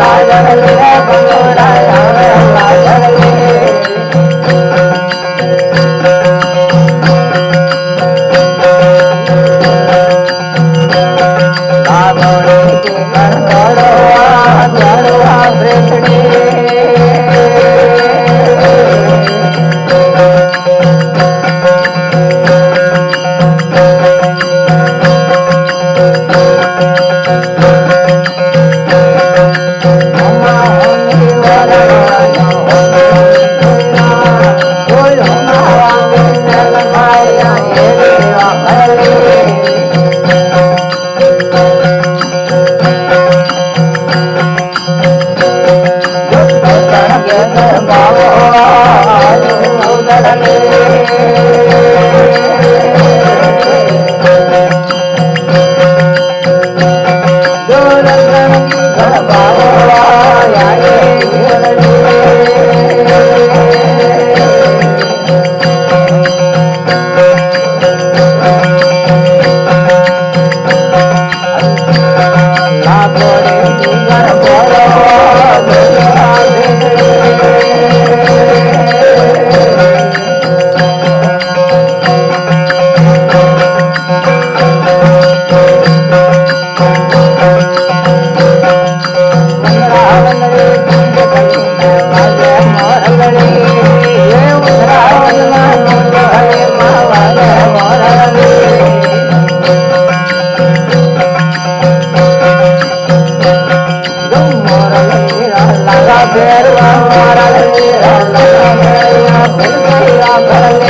ராஜ भैया भैया भैया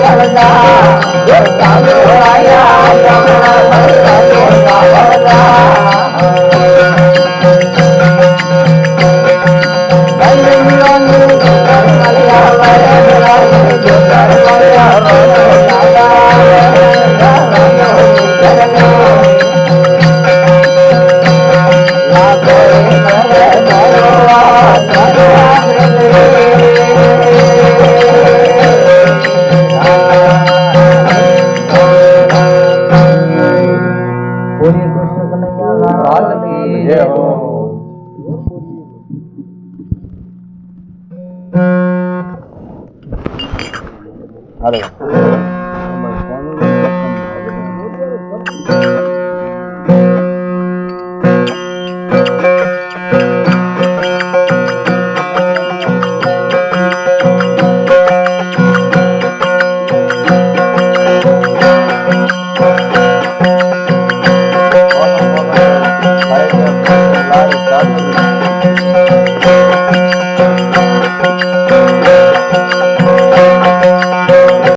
Thank you. જય હો